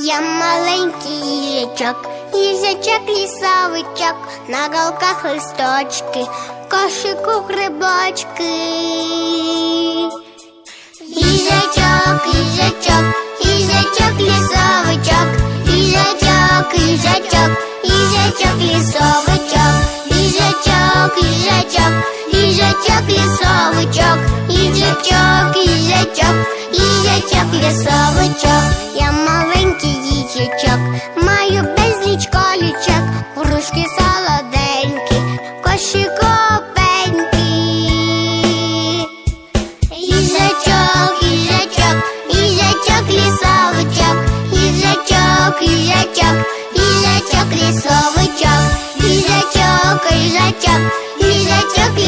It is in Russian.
Я маленький їжачок, їжачок лісовичок, на голках листочки, в кошику грибочки. Їжачок, їжачок, їжачок лісовичок, їжачок, їжачок, їжачок лісовичок, їжачок, їжачок, їжачок лісовичок, їжачок, Їжачок, їжачок,